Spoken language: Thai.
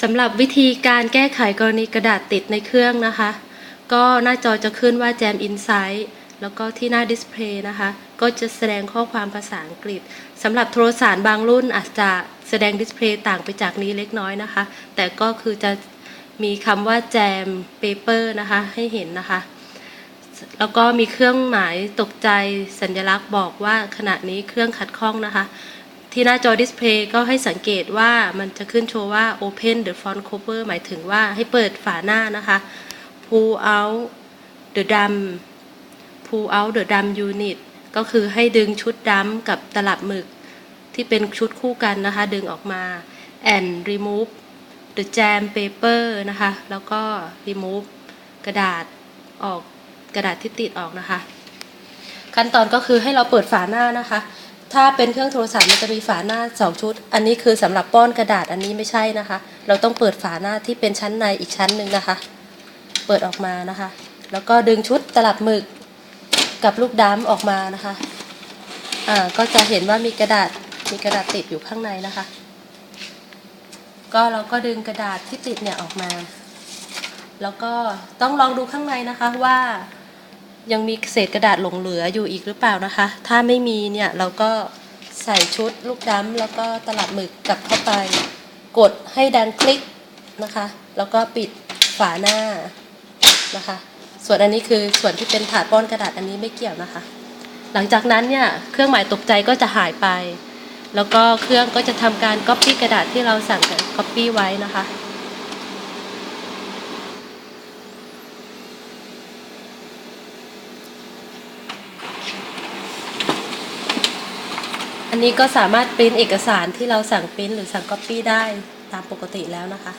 สำหรับวิธีการแก้ไขกรณีกระดาษติดในเครื่องนะคะ ก็หน้าจอจะขึ้นว่า Jam Insight แล้วก็ที่หน้าดิสเพลย์นะคะ ก็จะแสดงข้อความภาษาอังกฤษสำหรับโทรศัพท์บางรุ่นอาจจะแสดงดิสเพลย์ต่างไปจากนี้เล็กน้อยนะคะ แต่ก็คือจะมีคำว่า Jam Paper นะคะ ให้เห็นนะคะ แล้วก็มีเครื่องหมายตกใจสัญลักษณ์บอกว่าขณะนี้เครื่องขัดข้องนะคะ ที่หน้าจอดิสเพลย์ก็ให้สังเกตว่ามันจะขึ้นโชว์ว่า Open the front cover หมายถึงว่าให้เปิดฝาหน้านะคะ Pull out the drum Pull out the drum unit ก็คือให้ดึงชุดดำกับตลับหมึกที่เป็นชุดคู่กันนะคะ ดึงออกมา and remove the jam paper นะคะ แล้วก็ remove กระดาษออกกระดาษที่ติดออกนะคะ ขั้นตอนก็คือให้เราเปิดฝาหน้านะคะ ถ้าเป็นเครื่องโทรศัพท์มันจะมีฝาหน้าสองชุด อันนี้คือสำหรับป้อนกระดาษอันนี้ไม่ใช่นะคะ เราต้องเปิดฝาหน้าที่เป็นชั้นในอีกชั้นหนึ่งนะคะ เปิดออกมานะคะ แล้วก็ดึงชุดตลับหมึกกับลูกดำออกมานะคะอ่าก็จะเห็นว่ามีกระดาษมีกระดาษติดอยู่ข้างในนะคะ ก็เราก็ดึงกระดาษที่ติดเนี่ยออกมา แล้วก็ต้องลองดูข้างในนะคะว่า ยังมีเศษกระดาษหลงเหลืออยู่อีกหรือเปล่านะคะ ถ้าไม่มีเนี่ยเราก็ใส่ชุดลูกดำแล้วก็ตลับหมึกกลับเข้าไป กดให้ดังคลิกนะคะ แล้วก็ปิดฝาหน้านะคะ ส่วนอันนี้คือส่วนที่เป็นถาดป้อนกระดาษอันนี้ไม่เกี่ยวนะคะ หลังจากนั้นเนี่ยเครื่องหมายตกใจก็จะหายไป แล้วก็เครื่องก็จะทำการก๊อปปี้กระดาษที่เราสั่งก๊อปปี้ไว้นะคะ อันนี้ก็สามารถปริ้นเอกสารที่เราสั่งปริ้นหรือสั่งก๊อปปี้ได้ตามปกติแล้วนะคะ